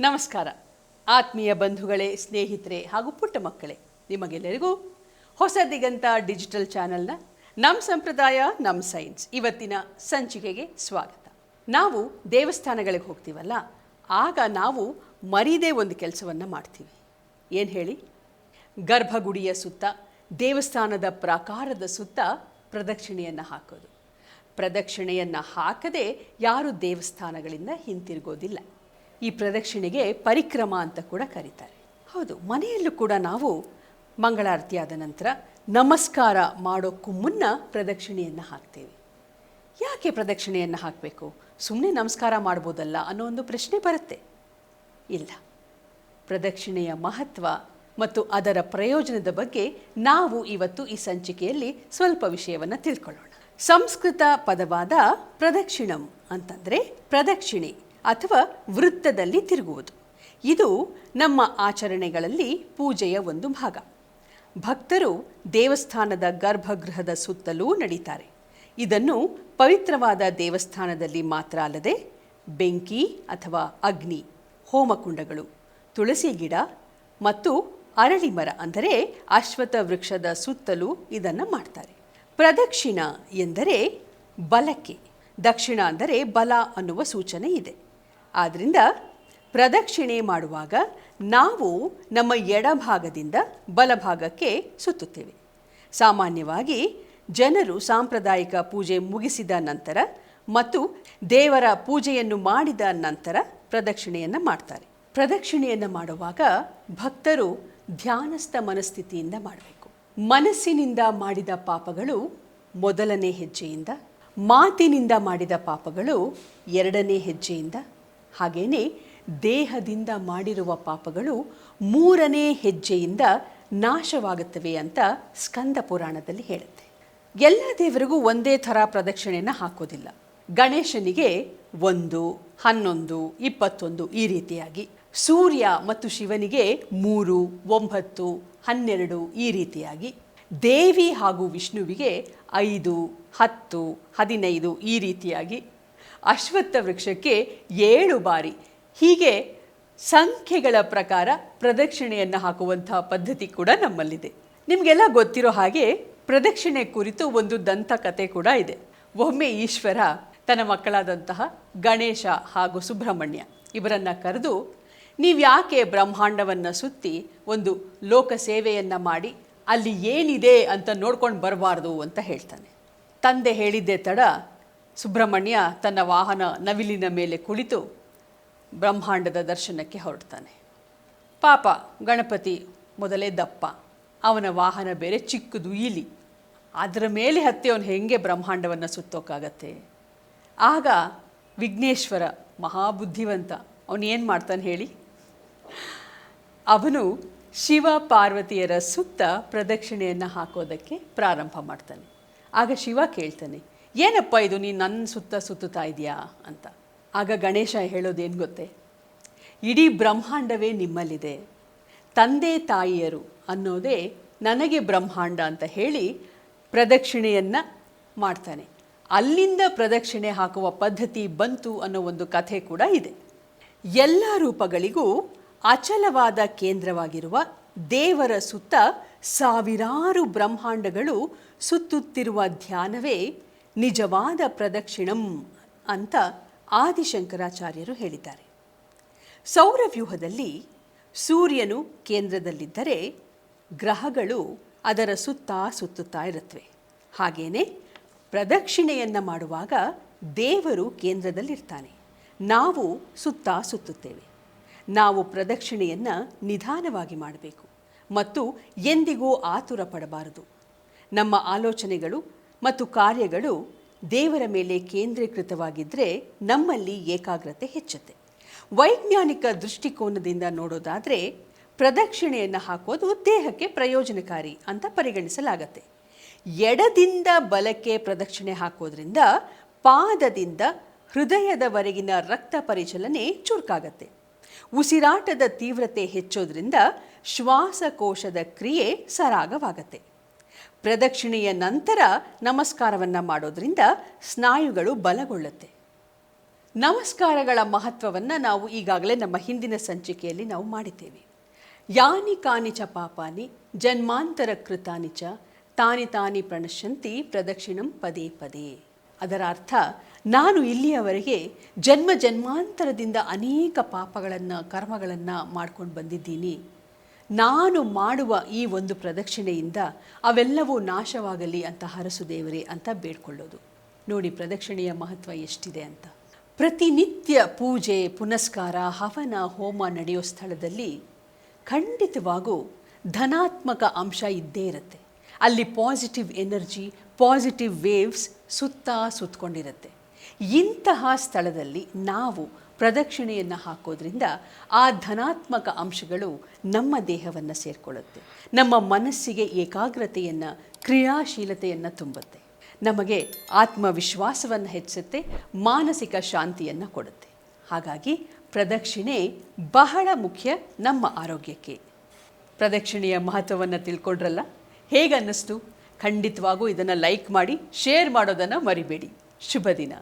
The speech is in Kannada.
ನಮಸ್ಕಾರ. ಆತ್ಮೀಯ ಬಂಧುಗಳೇ, ಸ್ನೇಹಿತರೆ ಹಾಗೂ ಪುಟ್ಟ ಮಕ್ಕಳೇ, ನಿಮಗೆಲ್ಲರಿಗೂ ಹೊಸ ದಿಗಂತ ಡಿಜಿಟಲ್ ಚಾನೆಲ್ನ ನಮ್ಮ ಸಂಪ್ರದಾಯ ನಮ್ಮ ಸೈನ್ಸ್ ಇವತ್ತಿನ ಸಂಚಿಕೆಗೆ ಸ್ವಾಗತ. ನಾವು ದೇವಸ್ಥಾನಗಳಿಗೆ ಹೋಗ್ತೀವಲ್ಲ, ಆಗ ನಾವು ಮರೀದೇ ಒಂದು ಕೆಲಸವನ್ನು ಮಾಡ್ತೀವಿ. ಏನು ಹೇಳಿ? ಗರ್ಭಗುಡಿಯ ಸುತ್ತ, ದೇವಸ್ಥಾನದ ಪ್ರಾಕಾರದ ಸುತ್ತ ಪ್ರದಕ್ಷಿಣೆಯನ್ನು ಹಾಕೋದು. ಪ್ರದಕ್ಷಿಣೆಯನ್ನು ಹಾಕದೆ ಯಾರು ದೇವಸ್ಥಾನಗಳಿಂದ ಹಿಂತಿರುಗೋದಿಲ್ಲ. ಈ ಪ್ರದಕ್ಷಿಣೆಗೆ ಪರಿಕ್ರಮ ಅಂತ ಕೂಡ ಕರೀತಾರೆ. ಹೌದು, ಮನೆಯಲ್ಲೂ ಕೂಡ ನಾವು ಮಂಗಳಾರತಿಯಾದ ನಂತರ ನಮಸ್ಕಾರ ಮಾಡೋಕ್ಕೂ ಮುನ್ನ ಪ್ರದಕ್ಷಿಣೆಯನ್ನು ಹಾಕ್ತೇವೆ. ಯಾಕೆ ಪ್ರದಕ್ಷಿಣೆಯನ್ನು ಹಾಕಬೇಕು? ಸುಮ್ಮನೆ ನಮಸ್ಕಾರ ಮಾಡ್ಬೋದಲ್ಲ ಅನ್ನೋ ಒಂದು ಪ್ರಶ್ನೆ ಬರುತ್ತೆ. ಇಲ್ಲ. ಪ್ರದಕ್ಷಿಣೆಯ ಮಹತ್ವ ಮತ್ತು ಅದರ ಪ್ರಯೋಜನದ ಬಗ್ಗೆ ನಾವು ಇವತ್ತು ಈ ಸಂಚಿಕೆಯಲ್ಲಿ ಸ್ವಲ್ಪ ವಿಷಯವನ್ನು ತಿಳ್ಕೊಳ್ಳೋಣ. ಸಂಸ್ಕೃತ ಪದವಾದ ಪ್ರದಕ್ಷಿಣಂ ಅಂತಂದರೆ ಪ್ರದಕ್ಷಿಣೆ. ಅಥವಾ ವೃತ್ತದಲ್ಲಿ ತಿರುಗುವುದು. ಇದು ನಮ್ಮ ಆಚರಣೆಗಳಲ್ಲಿ ಪೂಜೆಯ ಒಂದು ಭಾಗ. ಭಕ್ತರು ದೇವಸ್ಥಾನದ ಗರ್ಭಗೃಹದ ಸುತ್ತಲೂ ನಡೀತಾರೆ. ಇದನ್ನು ಪವಿತ್ರವಾದ ದೇವಸ್ಥಾನದಲ್ಲಿ ಮಾತ್ರ ಅಲ್ಲದೆ ಬೆಂಕಿ ಅಥವಾ ಅಗ್ನಿ, ಹೋಮಕುಂಡಗಳು, ತುಳಸಿ ಗಿಡ ಮತ್ತು ಅರಳಿ ಮರ ಅಂದರೆ ಅಶ್ವಥ ವೃಕ್ಷದ ಸುತ್ತಲೂ ಇದನ್ನು ಮಾಡ್ತಾರೆ. ಪ್ರದಕ್ಷಿಣ ಎಂದರೆ ಬಲಕ್ಕೆ, ದಕ್ಷಿಣ ಅಂದರೆ ಬಲ ಅನ್ನುವ ಸೂಚನೆ ಇದೆ. ಆದ್ದರಿಂದ ಪ್ರದಕ್ಷಿಣೆ ಮಾಡುವಾಗ ನಾವು ನಮ್ಮ ಎಡಭಾಗದಿಂದ ಬಲಭಾಗಕ್ಕೆ ಸುತ್ತುತ್ತೇವೆ. ಸಾಮಾನ್ಯವಾಗಿ ಜನರು ಸಾಂಪ್ರದಾಯಿಕ ಪೂಜೆ ಮುಗಿಸಿದ ನಂತರ ಮತ್ತು ದೇವರ ಪೂಜೆಯನ್ನು ಮಾಡಿದ ನಂತರ ಪ್ರದಕ್ಷಿಣೆಯನ್ನು ಮಾಡ್ತಾರೆ. ಪ್ರದಕ್ಷಿಣೆಯನ್ನು ಮಾಡುವಾಗ ಭಕ್ತರು ಧ್ಯಾನಸ್ಥ ಮನಸ್ಥಿತಿಯಿಂದ ಮಾಡಬೇಕು. ಮನಸ್ಸಿನಿಂದ ಮಾಡಿದ ಪಾಪಗಳು ಮೊದಲನೇ ಹೆಜ್ಜೆಯಿಂದ, ಮಾತಿನಿಂದ ಮಾಡಿದ ಪಾಪಗಳು ಎರಡನೇ ಹೆಜ್ಜೆಯಿಂದ ಹಾಗೆಯೇ ದೇಹದಿಂದ ಮಾಡಿರುವ ಪಾಪಗಳು ಮೂರನೇ ಹೆಜ್ಜೆಯಿಂದ ನಾಶವಾಗುತ್ತವೆ ಅಂತ ಸ್ಕಂದ ಪುರಾಣದಲ್ಲಿ ಹೇಳುತ್ತೆ. ಎಲ್ಲ ದೇವರಿಗೂ ಒಂದೇ ಥರ ಪ್ರದಕ್ಷಿಣೆಯನ್ನು ಹಾಕೋದಿಲ್ಲ. ಗಣೇಶನಿಗೆ ಒಂದು, ಹನ್ನೊಂದು, ಇಪ್ಪತ್ತೊಂದು ಈ ರೀತಿಯಾಗಿ. ಸೂರ್ಯ ಮತ್ತು ಶಿವನಿಗೆ ಮೂರು, ಒಂಬತ್ತು, ಹನ್ನೆರಡು ಈ ರೀತಿಯಾಗಿ. ದೇವಿ ಹಾಗೂ ವಿಷ್ಣುವಿಗೆ ಐದು, ಹತ್ತು, ಹದಿನೈದು ಈ ರೀತಿಯಾಗಿ ಅಶ್ವತ್ಥ ವೃಕ್ಷಕ್ಕೆ ಏಳು ಬಾರಿ. ಹೀಗೆ ಸಂಖ್ಯೆಗಳ ಪ್ರಕಾರ ಪ್ರದಕ್ಷಿಣೆಯನ್ನು ಹಾಕುವಂತಹ ಪದ್ಧತಿ ಕೂಡ ನಮ್ಮಲ್ಲಿದೆ. ನಿಮಗೆಲ್ಲ ಗೊತ್ತಿರೋ ಹಾಗೆ ಪ್ರದಕ್ಷಿಣೆ ಕುರಿತು ಒಂದು ದಂತಕತೆ ಕೂಡ ಇದೆ. ಒಮ್ಮೆ ಈಶ್ವರ ತನ್ನ ಮಕ್ಕಳಾದಂತಹ ಗಣೇಶ ಹಾಗೂ ಸುಬ್ರಹ್ಮಣ್ಯ ಇವರನ್ನು ಕರೆದು, ನೀವು ಯಾಕೆ ಬ್ರಹ್ಮಾಂಡವನ್ನು ಸುತ್ತಿ ಒಂದು ಲೋಕ ಸೇವೆಯನ್ನು ಮಾಡಿ ಅಲ್ಲಿ ಏನಿದೆ ಅಂತ ನೋಡ್ಕೊಂಡು ಬರಬಾರ್ದು ಅಂತ ಹೇಳ್ತಾನೆ. ತಂದೆ ಹೇಳಿದ್ದೆ ತಡ ಸುಬ್ರಹ್ಮಣ್ಯ ತನ್ನ ವಾಹನ ನವಿಲಿನ ಮೇಲೆ ಕುಳಿತು ಬ್ರಹ್ಮಾಂಡದ ದರ್ಶನಕ್ಕೆ ಹೊರಡ್ತಾನೆ. ಪಾಪ ಗಣಪತಿ ಮೊದಲೇ ದಪ್ಪ. ಅವನ ವಾಹನ ಬೇರೆ ಚಿಕ್ಕದು, ಇಲಿ. ಅದರ ಮೇಲೆ ಹತ್ತಿ ಅವನು ಹೆಂಗೆ ಬ್ರಹ್ಮಾಂಡವನ್ನು ಸುತ್ತೋಕ್ಕಾಗತ್ತೆ ಆಗ ವಿಘ್ನೇಶ್ವರ ಮಹಾಬುದ್ಧಿವಂತ, ಅವನು ಏನು ಮಾಡ್ತಾನೆ ಹೇಳಿ? ಅವನು ಶಿವ ಪಾರ್ವತಿಯರ ಸುತ್ತ ಪ್ರದಕ್ಷಿಣೆಯನ್ನು ಹಾಕೋದಕ್ಕೆ ಪ್ರಾರಂಭ ಮಾಡ್ತಾನೆ. ಆಗ ಶಿವ ಕೇಳ್ತಾನೆ ಏನಪ್ಪ ಇದು? ನೀನು ನನ್ನ ಸುತ್ತ ಸುತ್ತುತ್ತಾ ಇದೆಯಾ ಅಂತ. ಆಗ ಗಣೇಶ ಹೇಳೋದೇನು ಗೊತ್ತೇ? ಇಡೀ ಬ್ರಹ್ಮಾಂಡವೇ ನಿಮ್ಮಲ್ಲಿದೆ. ತಂದೆ ತಾಯಿಯರು ಅನ್ನೋದೇ ನನಗೆ ಬ್ರಹ್ಮಾಂಡ ಅಂತ ಹೇಳಿ ಪ್ರದಕ್ಷಿಣೆಯನ್ನು ಮಾಡ್ತಾನೆ. ಅಲ್ಲಿಂದ ಪ್ರದಕ್ಷಿಣೆ ಹಾಕುವ ಪದ್ಧತಿ ಬಂತು ಅನ್ನೋ ಒಂದು ಕಥೆ ಕೂಡ ಇದೆ. ಎಲ್ಲ ರೂಪಗಳಿಗೂ ಅಚಲವಾದ ಕೇಂದ್ರವಾಗಿರುವ ದೇವರ ಸುತ್ತ ಸಾವಿರಾರು ಬ್ರಹ್ಮಾಂಡಗಳು ಸುತ್ತುತ್ತಿರುವ ಧ್ಯಾನವೇ ನಿಜವಾದ ಪ್ರದಕ್ಷಿಣಂ ಅಂತ ಆದಿಶಂಕರಾಚಾರ್ಯರು ಹೇಳಿದ್ದಾರೆ. ಸೌರವ್ಯೂಹದಲ್ಲಿ ಸೂರ್ಯನು ಕೇಂದ್ರದಲ್ಲಿದ್ದರೆ ಗ್ರಹಗಳು ಅದರ ಸುತ್ತ ಸುತ್ತುತ್ತಾ ಇರುತ್ತವೆ. ಹಾಗೆಯೇ ಪ್ರದಕ್ಷಿಣೆಯನ್ನು ಮಾಡುವಾಗ ದೇವರು ಕೇಂದ್ರದಲ್ಲಿರ್ತಾನೆ. ನಾವು ಸುತ್ತ ಸುತ್ತುತ್ತೇವೆ. ನಾವು ಪ್ರದಕ್ಷಿಣೆಯನ್ನು ನಿಧಾನವಾಗಿ ಮಾಡಬೇಕು. ಮತ್ತು ಎಂದಿಗೂ ಆತುರ ಪಡಬಾರದು. ನಮ್ಮ ಆಲೋಚನೆಗಳು ಮತ್ತು ಕಾರ್ಯಗಳು ದೇವರ ಮೇಲೆ ಕೇಂದ್ರೀಕೃತವಾಗಿದ್ದರೆ ನಮ್ಮಲ್ಲಿ ಏಕಾಗ್ರತೆ ಹೆಚ್ಚುತ್ತೆ. ವೈಜ್ಞಾನಿಕ ದೃಷ್ಟಿಕೋನದಿಂದ ನೋಡೋದಾದರೆ ಪ್ರದಕ್ಷಿಣೆಯನ್ನು ಹಾಕೋದು ದೇಹಕ್ಕೆ ಪ್ರಯೋಜನಕಾರಿ ಅಂತ ಪರಿಗಣಿಸಲಾಗತ್ತೆ. ಎಡದಿಂದ ಬಲಕ್ಕೆ ಪ್ರದಕ್ಷಿಣೆ ಹಾಕೋದ್ರಿಂದ ಪಾದದಿಂದ ಹೃದಯದವರೆಗಿನ ರಕ್ತ ಪರಿಚಲನೆ ಚುರುಕಾಗತ್ತೆ. ಉಸಿರಾಟದ ತೀವ್ರತೆ ಹೆಚ್ಚೋದ್ರಿಂದ ಶ್ವಾಸಕೋಶದ ಕ್ರಿಯೆ ಸರಾಗವಾಗತ್ತೆ. ಪ್ರದಕ್ಷಿಣೆಯ ನಂತರ ನಮಸ್ಕಾರವನ್ನು ಮಾಡೋದ್ರಿಂದ ಸ್ನಾಯುಗಳು ಬಲಗೊಳ್ಳುತ್ತೆ. ನಮಸ್ಕಾರಗಳ ಮಹತ್ವವನ್ನು ನಾವು ಈಗಾಗಲೇ ನಮ್ಮ ಹಿಂದಿನ ಸಂಚಿಕೆಯಲ್ಲಿ ನಾವು ಮಾಡಿದ್ದೇವೆ. ಯಾನಿ ಕಾನಿಚ ಪಾಪಾನಿ, ಜನ್ಮಾಂತರ ಕೃತಾನಿ ಚ, ತಾನಿ ತಾನಿ ಪ್ರಣಶ್ಯಂತಿ, ಪ್ರದಕ್ಷಿಣಂ ಪದೇ ಪದೇ. ಅದರ ಅರ್ಥ, ನಾನು ಇಲ್ಲಿಯವರೆಗೆ ಜನ್ಮ ಜನ್ಮಾಂತರದಿಂದ ಅನೇಕ ಪಾಪಗಳನ್ನು, ಕರ್ಮಗಳನ್ನು ಮಾಡ್ಕೊಂಡು ಬಂದಿದ್ದೀನಿ. ನಾನು ಮಾಡುವ ಈ ಒಂದು ಪ್ರದಕ್ಷಿಣೆಯಿಂದ ಅವೆಲ್ಲವೂ ನಾಶವಾಗಲಿ ಅಂತ ಹರಸು ದೇವರೇ ಅಂತ ಬೇಡ್ಕೊಳ್ಳೋದು. ನೋಡಿ ಪ್ರದಕ್ಷಿಣೆಯ ಮಹತ್ವ ಎಷ್ಟಿದೆ ಅಂತ. ಪ್ರತಿನಿತ್ಯ ಪೂಜೆ, ಪುನಸ್ಕಾರ, ಹವನ, ಹೋಮ ನಡೆಯೋ ಸ್ಥಳದಲ್ಲಿ ಖಂಡಿತವಾಗೂ ಧನಾತ್ಮಕ ಅಂಶ ಇದ್ದೇ ಇರುತ್ತೆ. ಅಲ್ಲಿ ಪಾಸಿಟಿವ್ ಎನರ್ಜಿ ಪಾಸಿಟಿವ್ ವೇವ್ಸ್ ಸುತ್ತಾ ಸುತ್ತಕೊಂಡಿರುತ್ತೆ ಇಂತಹ ಸ್ಥಳದಲ್ಲಿ ನಾವು ಪ್ರದಕ್ಷಿಣೆಯನ್ನು ಹಾಕೋದ್ರಿಂದ ಆ ಧನಾತ್ಮಕ ಅಂಶಗಳು ನಮ್ಮ ದೇಹವನ್ನು ಸೇರಿಕೊಳ್ಳುತ್ತೆ. ನಮ್ಮ ಮನಸ್ಸಿಗೆ ಏಕಾಗ್ರತೆಯನ್ನು, ಕ್ರಿಯಾಶೀಲತೆಯನ್ನು ತುಂಬುತ್ತೆ. ನಮಗೆ ಆತ್ಮವಿಶ್ವಾಸವನ್ನು ಹೆಚ್ಚುತ್ತೆ ಮಾನಸಿಕ ಶಾಂತಿಯನ್ನು ಕೊಡುತ್ತೆ. ಹಾಗಾಗಿ ಪ್ರದಕ್ಷಿಣೆ ಬಹಳ ಮುಖ್ಯ ನಮ್ಮ ಆರೋಗ್ಯಕ್ಕೆ. ಪ್ರದಕ್ಷಿಣೆಯ ಮಹತ್ವವನ್ನು ತಿಳ್ಕೊಂಡ್ರಲ್ಲ? ಹೇಗನ್ನಿಸ್ತು? ಖಂಡಿತವಾಗೂ ಇದನ್ನು ಲೈಕ್ ಮಾಡಿ ಶೇರ್ ಮಾಡೋದನ್ನು ಮರಿಬೇಡಿ. ಶುಭ ದಿನ